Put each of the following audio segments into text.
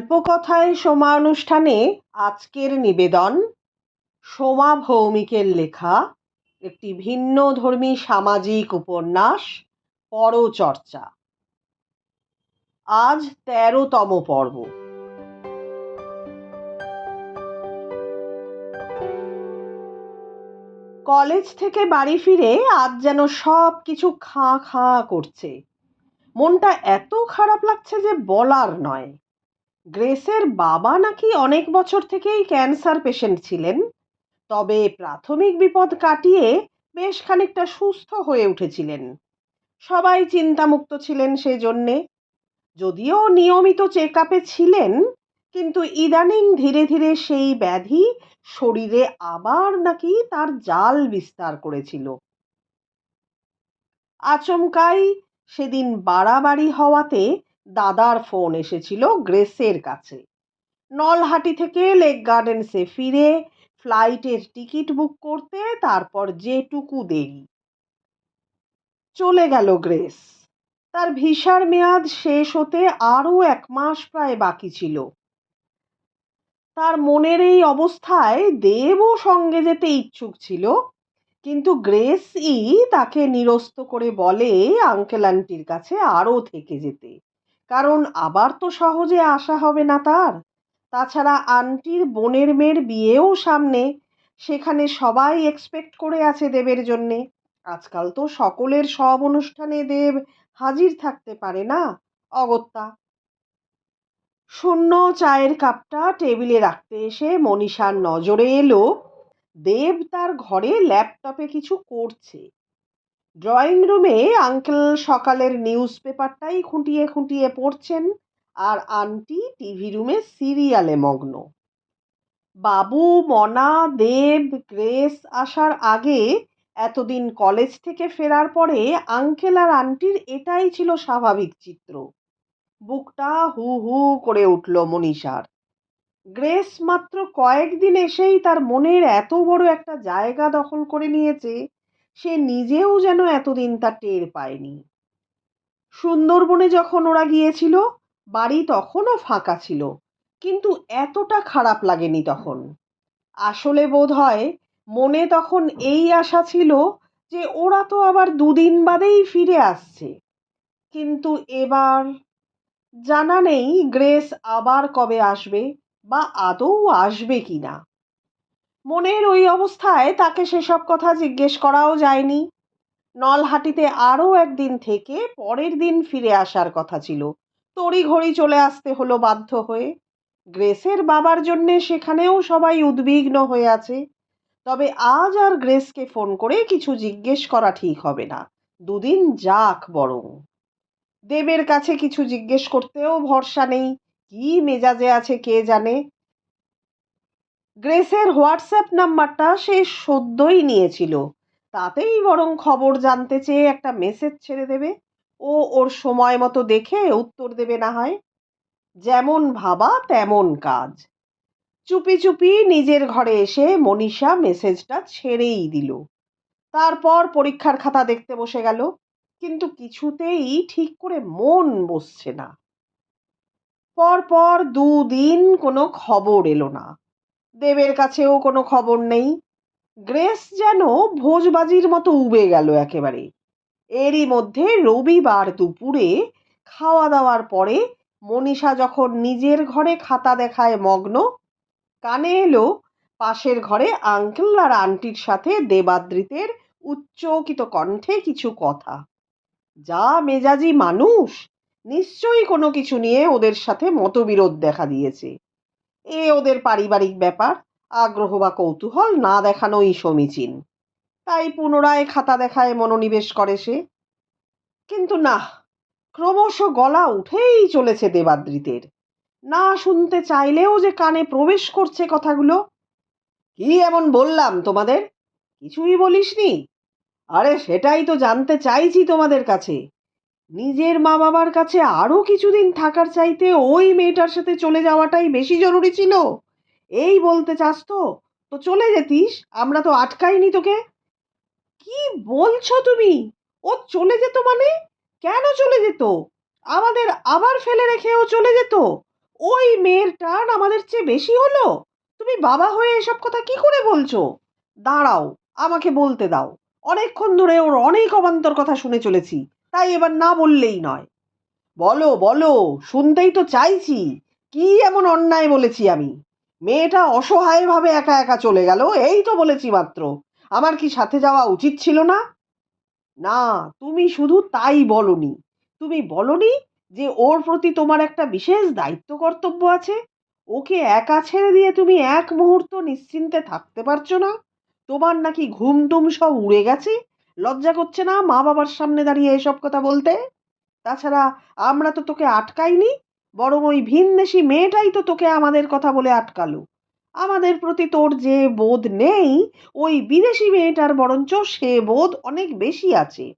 গল্পকথায় সোমা অনুষ্ঠানে আজকের নিবেদন সোমা ভৌমিকের লেখা, একটি ভিন্ন ধর্মী সামাজিক উপন্যাস, পরচর্চা। আজ তেরোতম পর্ব। কলেজ থেকে বাড়ি ফিরে আজ যেন সব কিছু খাঁ খাঁ করছে। মনটা এত খারাপ লাগছে যে বলার নয়। গ্রেসের বাবা নাকি অনেক বছর থেকেই ক্যান্সার পেশেন্ট ছিলেন? তবে প্রাথমিক বিপদ কাটিয়ে বেশ খানিকটা সুস্থ হয়ে উঠেছিলেন। সবাই চিন্তামুক্ত ছিলেন সেই জন্যে যদিও নিয়মিত চেক আপে ছিলেন, কিন্তু ইদানিং ধীরে ধীরে সেই ব্যাধি শরীরে আবার নাকি তার জাল বিস্তার করেছিল। আচমকাই সেদিন বাড়াবাড়ি হওয়াতে দাদার ফোন এসেছিল গ্রেসের কাছে। নলহাটি থেকে লেক গার্ডেন্সে ফিরে ফ্লাইটের টিকিট বুক করতে তারপর যেটুকু দেরি। চলে গেল গ্রেস। তার ভিসার মেয়াদ শেষ হতে আরও এক মাস প্রায় বাকি ছিল। তার মনের এই অবস্থায় দেবও সঙ্গে যেতে ইচ্ছুক ছিল, কিন্তু গ্রেসই তাকে নিরস্ত করে বলে আঙ্কেল আন্টির কাছে আরও থেকে যেতে। কারণ আবার তো সহজে আসা হবে না তার। তাছাড়া আন্টির বোনের মেয়ের বিয়েও সামনে। সেখানে সবাই এক্সপেক্ট করে আছে দেবের জন্যে। আজকাল তো সকলের সব অনুষ্ঠানে দেব হাজির থাকতে পারে না, অগত্যা। শূন্য চায়ের কাপটা টেবিলে রাখতে এসে মনীষার নজরে এলো, দেব তার ঘরে ল্যাপটপে কিছু করছে। ড্রয়িং রুমে আঙ্কেল সকালের নিউজ পেপারটাই খুঁটিয়ে খুঁটিয়ে পড়ছেন আর আন্টি টিভি রুমে সিরিয়ালে মগ্ন। বাবু, মনা, দেব, গ্রেস আসার আগে এতদিন কলেজ থেকে ফেরার পরে আঙ্কেল আর আন্টির এটাই ছিল স্বাভাবিক চিত্র। বুকটা হু হু করে উঠল মনীষার। গ্রেস মাত্র কয়েকদিন এসেই তার মনের এত বড় একটা জায়গা দখল করে নিয়েছে। সে নিজেও যেন এতদিন তা টের পায়নি। সুন্দরবনে যখন ওরা গিয়েছিল, বাড়ি তখনও ফাঁকা ছিল, কিন্তু এতটা খারাপ লাগেনি তখন। আসলে বোধ হয় মনে তখন এই আশা ছিল যে ওরা তো আবার দুদিন বাদেই ফিরে আসছে। কিন্তু এবার জানা নেই গ্রেস আবার কবে আসবে বা আদৌ আসবে কি না মনের ওই অবস্থায় তাকে সেসব কথা জিজ্ঞেস করাও যায়নি। নলহাটিতে আরও একদিন থেকে পরের দিন ফিরে আসার কথা ছিল। তড়িঘড়ি চলে আসতে হলো বাধ্য হয়ে। গ্রেসের বাবার জন্যে সেখানেও সবাই উদ্বিগ্ন হয়ে আছে। তবে আজ আর গ্রেসকে ফোন করে কিছু জিজ্ঞেস করা ঠিক হবে না। দুদিন যাক বরং। দেবের কাছে কিছু জিজ্ঞেস করতেও ভরসা নেই। কি মেজাজে আছে কে জানে? গ্রেসের হোয়াটসঅ্যাপ নাম্বারটা সে সদ্যই নিয়েছিল। তাতেই বরং খবর জানতে চেয়ে একটা মেসেজ ছেড়ে দেবে। ও ওর সময় মতো দেখে উত্তর দেবে না হয়। যেমন ভাবা, তেমন কাজ। চুপি চুপি নিজের ঘরে এসে মনীষা মেসেজটা ছেড়েই দিল। তারপর পরীক্ষার খাতা দেখতে বসে গেল। কিন্তু কিছুতেই ঠিক করে মন বসছে না। পরপর দুদিন কোনো খবর এলো না। দেবের কাছেও কোনো খবর নেই। গ্রেস যেন ভোজবাজির মতো উবে গেল একেবারে। এরই মধ্যে রবিবার দুপুরে খাওয়া দাওয়ার পরে মনীষা যখন নিজের ঘরে খাতা দেখায় মগ্ন, কানে এলো পাশের ঘরে আঙ্কেল আর আন্টির সাথে দেবাদ্রিতের উচ্চকিত কণ্ঠে কিছু কথা। যা মেজাজি মানুষ, নিশ্চয়ই কোনো কিছু নিয়ে ওদের সাথে মতবিরোধ দেখা দিয়েছে। এ ওদের পারিবারিক ব্যাপার, আগ্রহ বা কৌতূহল না দেখানোই সমীচীন। তাই পুনরায় খাতা দেখায় মনোনিবেশ করে সে। কিন্তু না, ক্রমশ গলা উঠেই চলেছে দেবাদ্রিতের। না শুনতে চাইলেও যে কানে প্রবেশ করছে কথাগুলো। কি এমন বললাম তোমাদের? কিছুই বলিসনি? আরে সেটাই তো জানতে চাইছি তোমাদের কাছে। নিজের মা বাবার কাছে আরও কিছুদিন থাকার চাইতে ওই মেয়েটার সাথে চলে যাওয়াটাই বেশি জরুরি ছিল। এই বলতে চাস তো? তো চলে যেতিস, আমরা তো আটকাইনি তোকে। কি বলছো তুমি? ও চলে যেত মানে? কেন চলে যেত? আমাদের আবার ফেলে রেখে ও চলে যেত? ওই মেয়ের টান আমাদের চেয়ে বেশি হলো? তুমি বাবা হয়ে এসব কথা কি করে বলছো? দাঁড়াও, আমাকে বলতে দাও। অনেকক্ষণ ধরে ওর অনেক অবান্তর কথা শুনে চলেছি। তাই এবার না বললেই নয়। বলো বলো, শুনতেই তো চাইছি। কি এমন অন্যায় বলেছি আমি? মেয়েটা অসহায়ভাবে একা একা চলে গেল, এই তো বলেছি মাত্র। আমার কি সাথে যাওয়া উচিত ছিল না? না, তুমি শুধু তাই বলনি। তুমি বলনি যে ওর প্রতি তোমার একটা বিশেষ দায়িত্ব কর্তব্য আছে। ওকে একা ছেড়ে দিয়ে তুমি এক মুহূর্ত নিশ্চিন্তে থাকতে পারছ না? তোমার নাকি ঘুম টুম সব উড়ে গেছে। লজ্জা করছে না মা বাবার সামনে দাঁড়িয়ে এসব কথা বলতে? তাছাড়া আমরা তো তোকে আটকাইনি, বরং ওই ভিনদেশি মেয়েটাই তো তোকে আমাদের কথা বলে আটকালো। আমাদের প্রতি তোর যে বোধ নেই, ওই বিদেশি মেয়েটার বরঞ্চ সে বোধ অনেক বেশি আছে।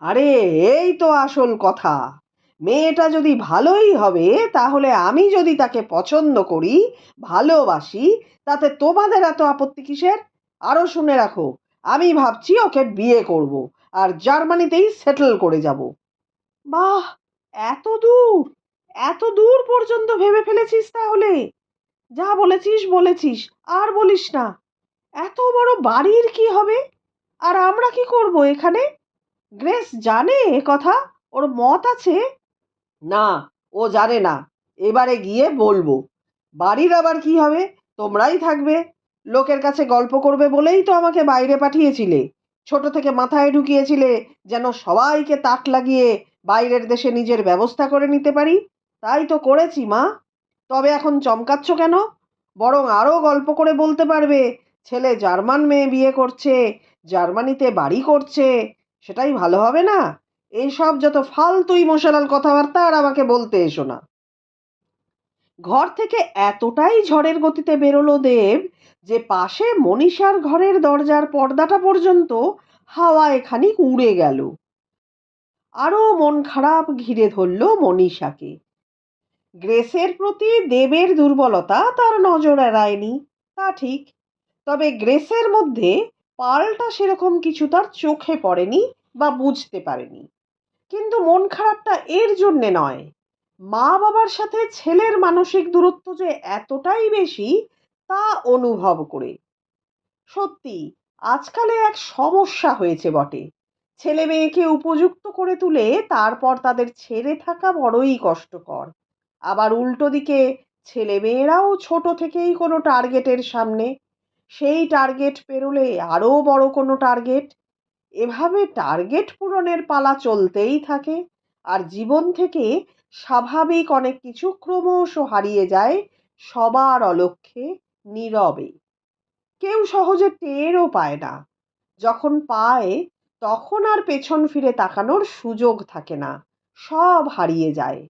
আরে, এই তো আসল কথা। মেয়েটা যদি ভালোই হবে, তাহলে আমি যদি তাকে পছন্দ করি, ভালোবাসি, তাতে তোমাদের এত আপত্তি কিসের? আরও শুনে রাখো আমি ভাবছি ওকে বিয়ে করব আর জার্মানিতেই সেটেল করে যাব। বাহ, এত দূর এত দূর পর্যন্ত ভেবে ফেলেছিস তাহলে? যা বলেছিস বলেছিস, আর বলিস না। এত বড় বাড়ির কি হবে? আর আমরা কি করব এখানে? গ্রেস জানে এ কথা? ওর মত আছে? না, ও জানে না। এবারে গিয়ে বলব। বাড়ির আবার কি হবে? তোমরাই থাকবে। লোকের কাছে গল্প করবে বলেই তো আমাকে বাইরে পাঠিয়েছিলে। ছোট থেকে মাথায় ঢুকিয়েছিলে যেন সবাইকে তাক লাগিয়ে বাইরের দেশে নিজের ব্যবস্থা করে নিতে পারি। তাই তো করেছি, মা। তবে এখন চমকাচ্ছ কেন? বরং আরও গল্প করে বলতে পারবে, ছেলে জার্মান মেয়ে বিয়ে করছে, জার্মানিতে বাড়ি করছে, সেটাই ভালো হবে না? এইসব যত ফালতুই মশালাল কথাবার্তা আর আমাকে বলতে এসো না। ঘর থেকে এতটাই ঝড়ের গতিতে বেরোলো দেব যে পাশে মনীষার ঘরের দরজার পর্দাটা পর্যন্ত হাওয়ায় খানিক উড়ে গেল। আরও মন খারাপ ঘিরে ধরল মনীষাকে। গ্রেসের প্রতি দেবের দুর্বলতা তার নজর এড়ায়নি, তা ঠিক। তবে গ্রেসের মধ্যে পাল্টা সেরকম কিছু তার চোখে পড়েনি বা বুঝতে পারেনি। কিন্তু মন খারাপটা এর জন্যে নয়। মা বাবার সাথে ছেলের মানসিক দূরত্ব যে এতটাই বেশি তা অনুভব করে। সত্যি, আজকালে এক সমস্যা হয়েছে বটে। ছেলে মেয়েকে উপযুক্ত করে তুলে তারপর তাদের ছেড়ে থাকা বড়ই কষ্টকর। আবার উল্টো দিকে, ছেলে মেয়েরাও ছোট থেকেই কোনো টার্গেটের সামনে। সেই টার্গেট পেরোলে আরও বড় কোনো টার্গেট। এভাবে টার্গেট পূরণের পালা চলতেই থাকে আর জীবন থেকে স্বাভাবিক অনেক কিছু ক্রমশ হারিয়ে যায় সবার অলক্ষ্যে নীরবে। কেউ সহজে টেরও পায় না। যখন পায়, তখন আর পেছন ফিরে তাকানোর সুযোগ থাকে না। সব হারিয়ে যায়।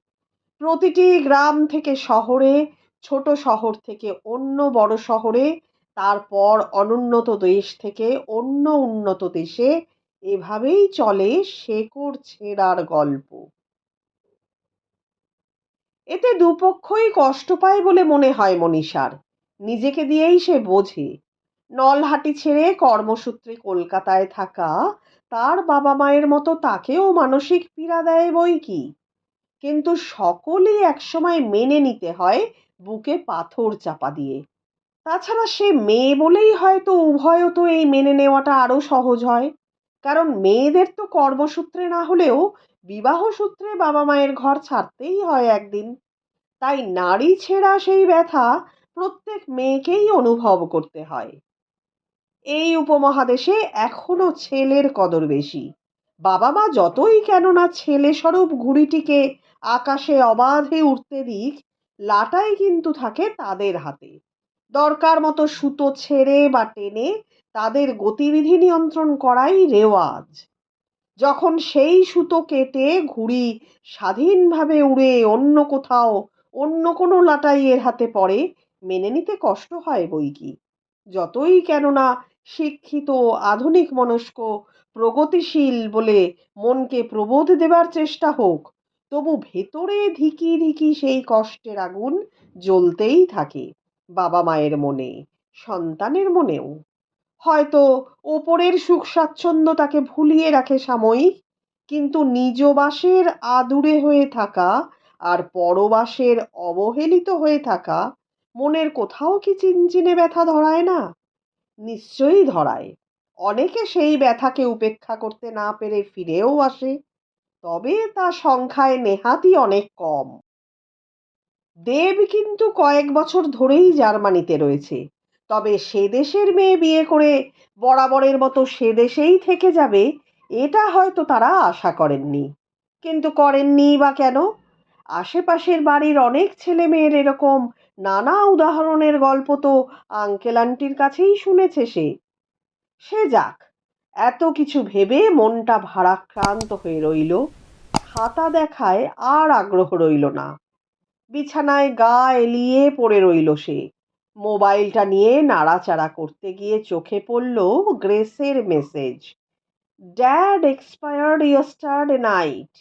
প্রতিটি গ্রাম থেকে শহরে, ছোট শহর থেকে অন্য বড় শহরে, তারপর অনুন্নত দেশ থেকে অন্য উন্নত দেশে, এভাবেই চলে শেকড় ছেঁড়ার গল্প। এতে দুপক্ষই কষ্ট পায় বলে মনে হয় মনীষার। নিজেকে দিয়েই সে বোঝে। নলহাটি ছেড়ে কর্মসূত্রে কলকাতায় থাকা, তার বাবা মায়ের মতো তাকেও মানসিক পীড়া দেয় বই কি? কিন্তু সকলেই একসময় মেনে নিতে হয় বুকে পাথর চাপা দিয়ে। তাছাড়া সে মেয়ে বলেই হয়তো উভয় তো এই মেনে নেওয়াটা আরও সহজ হয়। কারণ মেয়েদের তো কর্মসূত্রে না হলেও বিবাহ সূত্রে বাবা মায়ের ঘর ছাড়তেই হয় একদিন। তাই নারী ছেঁড়া সেই ব্যথা প্রত্যেক মেয়েকেই অনুভব করতে হয়। এই উপমহাদেশে এখনও ছেলের কদর বেশি। বাবা মা যতই কেননা ছেলে স্বরূপ ঘুড়িটিকে আকাশে অবাধে উঠতে দিক, লাটাই কিন্তু থাকে তাদের হাতে। দরকার মতো সুতো ছেড়ে বা টেনে তাদের গতিবিধি নিয়ন্ত্রণ করাই রেওয়াজ। যখন সেই সুতো কেটে ঘুড়ি স্বাধীনভাবে উড়ে অন্য কোথাও, অন্য কোনো লাটাইয়ের হাতে পড়ে মেনে নিতে কষ্ট হয় বই কি? যতই কেননা শিক্ষিত, আধুনিক মনস্ক, প্রগতিশীল বলে মনকে প্রবোধ দেবার চেষ্টা হোক, তবু ভেতরে ধিকি ধিকি সেই কষ্টের আগুন জ্বলতেই থাকে বাবা মায়ের মনে, সন্তানের মনেও। হয়তো ওপরের সুখ স্বাচ্ছন্দ্য তাকে ভুলিয়ে রাখে সাময়িক, কিন্তু নিজ বাসের আদুরে হয়ে থাকা আর পরবাসের অবহেলিত হয়ে থাকা মনের কোথাও কি চিনচিনে ব্যথা ধরায় না? নিশ্চয়ই ধরায়। অনেকে সেই ব্যথাকে উপেক্ষা করতে না পেরে ফিরেও আসে, তবে তা সংখ্যায় নেহাতই অনেক কম। দেব কিন্তু কয়েক বছর ধরেই জার্মানিতে রয়েছে, তবে সে দেশের মেয়ে বিয়ে করে বরাবরের মতো সে দেশেই থেকে যাবে, এটা হয়তো তারা আশা করেননি। কিন্তু করেননি বা কেন? আশেপাশের বাড়ির অনেক ছেলে মেয়ের এরকম নানা উদাহরণের গল্প তো আঙ্কেল আন্টির কাছেই শুনেছে সে। সে যাক, এত কিছু ভেবে মনটা ভারাক্রান্ত হয়ে রইল। খাতা দেখায় আর আগ্রহ রইল না। বিছানায় গা এলিয়ে পড়ে রইল সে। মোবাইলটা নিয়ে নাড়াচাড়া করতে গিয়ে চোখে পড়ল গ্রেসের message. Dad expired yesterday night.